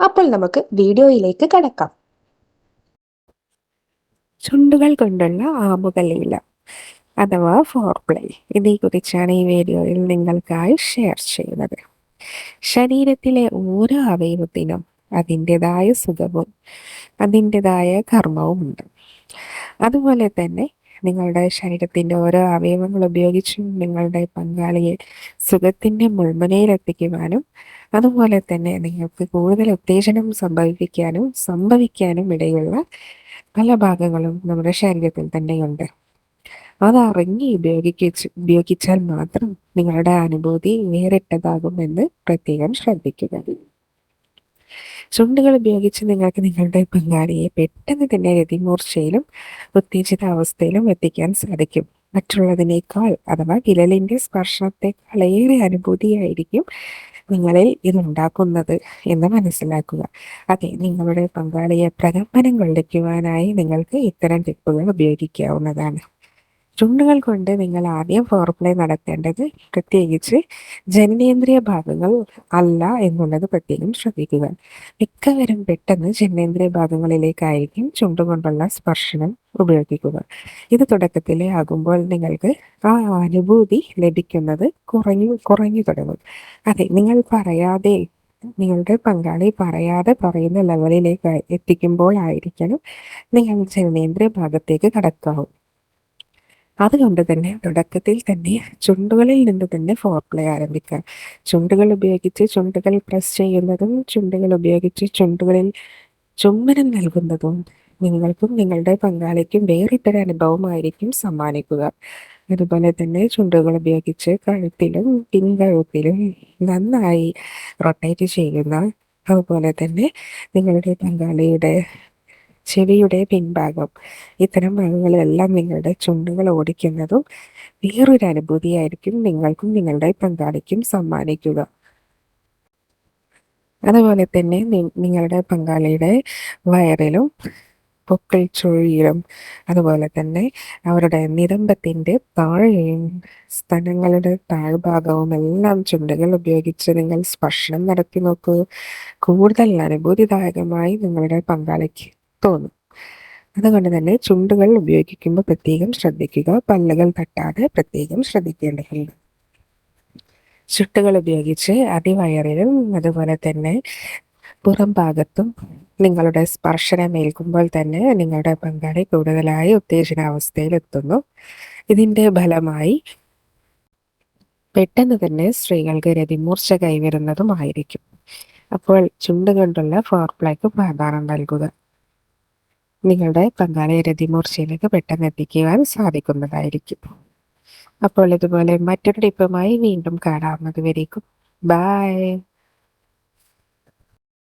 അപ്പോൾ നമുക്ക് വീഡിയോയിലേക്ക് കടക്കാം. ചുണ്ടുകൾ കൊണ്ടുള്ള ആമുഖലീല അഥവാ ഫോർ ഫോർപ്ലേ. ഇതേക്കുറിച്ചാണ് ഈ വീഡിയോയിൽ നിങ്ങൾക്കായി ഷെയർ ചെയ്യുന്നത്. ശരീരത്തിലെ ഓരോ അവയവത്തിനും അതിന്റെതായ സുഖവും അതിന്റെതായ കർമ്മവും ഉണ്ട് അതുപോലെ തന്നെ നിങ്ങളുടെ ശരീരത്തിന്റെ ഓരോ അവയവങ്ങൾ ഉപയോഗിച്ചും നിങ്ങളുടെ പങ്കാളിയെ സുഖത്തിന്റെ മുൾമുനയിലെത്തിക്കുവാനും അതുപോലെ തന്നെ നിങ്ങൾക്ക് കൂടുതൽ ഉത്തേജനം സംഭവിപ്പിക്കാനും സംഭവിക്കാനും ഇടയുള്ള പല ഭാഗങ്ങളും നമ്മുടെ ശരീരത്തിൽ തന്നെയുണ്ട്. അതറിഞ്ഞ് ഉപയോഗിച്ച് ഉപയോഗിച്ചാൽ മാത്രം നിങ്ങളുടെ അനുഭൂതി വേറിട്ടതാകുമെന്ന് പ്രത്യേകം ശ്രദ്ധിക്കുക. ചുണ്ടുകൾ ഉപയോഗിച്ച് നിങ്ങൾക്ക് നിങ്ങളുടെ പങ്കാളിയെ പെട്ടെന്ന് തന്നെ രതിമൂർച്ചയിലും ഉത്തേജിത അവസ്ഥയിലും എത്തിക്കാൻ സാധിക്കും. മറ്റുള്ളതിനേക്കാൾ അഥവാ വിരലിന്റെ സ്പർശനത്തെക്കാൾ ഏറെ അനുഭൂതിയായിരിക്കും നിങ്ങളിൽ ഇതുണ്ടാക്കുന്നത് എന്ന് മനസ്സിലാക്കുക. അതെ നിങ്ങളുടെ പങ്കാളിയെ പ്രകമ്പനം കൊള്ളിക്കുവാനായി നിങ്ങൾക്ക് ഇത്തരം ടിപ്പുകൾ ഉപയോഗിക്കാവുന്നതാണ്. ചുണ്ടുകൾ കൊണ്ട് നിങ്ങൾ ആദ്യം ഫോർപ്ലേ നടത്തേണ്ടത് പ്രത്യേകിച്ച് ജനനേന്ദ്രിയ ഭാഗങ്ങൾ അല്ല എന്നുള്ളത് പ്രത്യേകം ശ്രദ്ധിക്കുക. മിക്കവരും പെട്ടെന്ന് ജനനേന്ദ്രിയ ഭാഗങ്ങളിലേക്കായിരിക്കും ചുണ്ടുകൊണ്ടുള്ള സ്പർശനം ഉപയോഗിക്കുക. ഇത് തുടക്കത്തിലെ ആകുമ്പോൾ നിങ്ങൾക്ക് ആ അനുഭൂതി ലഭിക്കുന്നത് കുറഞ്ഞു കുറഞ്ഞു തുടങ്ങും. അതെ നിങ്ങൾ പറയാതെ നിങ്ങളുടെ പങ്കാളി പറയാതെ പറയുന്ന ലെവലിലേക്ക് എത്തിക്കുമ്പോൾ ആയിരിക്കണം നിങ്ങൾ ജനനേന്ദ്രിയ ഭാഗത്തേക്ക് കടക്കാവും. അതുകൊണ്ട് തന്നെ തുടക്കത്തിൽ തന്നെ ചുണ്ടുകളിൽ നിന്ന് തന്നെ ഫോർ പ്ലേ ആരംഭിക്കാം. ചുണ്ടുകൾ ഉപയോഗിച്ച് ചുണ്ടുകൾ പ്രസ് ചെയ്യുന്നതും ചുണ്ടുകൾ ഉപയോഗിച്ച് ചുണ്ടുകളിൽ ചുംബനം നൽകുന്നതും നിങ്ങൾക്കും നിങ്ങളുടെ പങ്കാളിക്കും വേറിട്ടൊരു അനുഭവമായിരിക്കും സമ്മാനിക്കുക. അതുപോലെ തന്നെ ചുണ്ടുകൾ ഉപയോഗിച്ച് കഴുത്തിലും പിൻകഴുത്തിലും നന്നായി റൊട്ടേറ്റ് ചെയ്യുന്ന അതുപോലെ തന്നെ നിങ്ങളുടെ പങ്കാളിയുടെ ചെവിയുടെ പിൻഭാഗം. ഇത്തരം ഭാഗങ്ങളിലെല്ലാം നിങ്ങളുടെ ചുണ്ടുകൾ ഓടിക്കുന്നതും വേറൊരു അനുഭൂതിയായിരിക്കും. നിങ്ങൾക്കും നിങ്ങളുടെ പങ്കാളിക്കും സമ്മാനിക്കുക. അതുപോലെ തന്നെ നിങ്ങളുടെ പങ്കാളിയുടെ വയറിലും പൊക്കിൾ ചുഴിയിലും അതുപോലെ തന്നെ അവരുടെ നിതംബത്തിന്റെ താഴെയും സ്ഥലങ്ങളുടെ താഴ്ഭാഗവും എല്ലാം ചുണ്ടുകൾ ഉപയോഗിച്ച് നിങ്ങൾ സ്പർശനം നടത്തി നോക്കൂ. കൂടുതൽ അനുഭൂതിദായകമായി നിങ്ങളുടെ പങ്കാളിക്ക് തോന്നും. അതുകൊണ്ട് തന്നെ ചുണ്ടുകൾ ഉപയോഗിക്കുമ്പോൾ പ്രത്യേകം ശ്രദ്ധിക്കുക. പല്ലുകൾ തട്ടാതെ പ്രത്യേകം ശ്രദ്ധിക്കേണ്ടതുണ്ട്. ചുട്ടുകൾ ഉപയോഗിച്ച് അടിവയറിലും അതുപോലെ തന്നെ പുറം ഭാഗത്തും നിങ്ങളുടെ സ്പർശനം ഏൽക്കുമ്പോൾ തന്നെ നിങ്ങളുടെ പങ്കാളി കൂടുതലായി ഉത്തേജനാവസ്ഥയിലെത്തുന്നു. ഇതിന്റെ ഫലമായി പെട്ടെന്ന് തന്നെ സ്ത്രീകൾക്ക് രതിമൂർച്ച കൈവരുന്നതുമായിരിക്കും. അപ്പോൾ ചുണ്ട് കൊണ്ടുള്ള ഫോർപ്ലൈക്ക് പ്രാധാന്യം നൽകുക. നിങ്ങളുടെ പങ്കാളിയെ രതിമൂർച്ചയിലേക്ക് പെട്ടെന്ന് എത്തിക്കുവാൻ സാധിക്കുന്നതായിരിക്കും. അപ്പോൾ ഇതുപോലെ മറ്റൊരു ടിപ്പുമായി വീണ്ടും കാണാവുന്നത് വരേക്കും ബായ്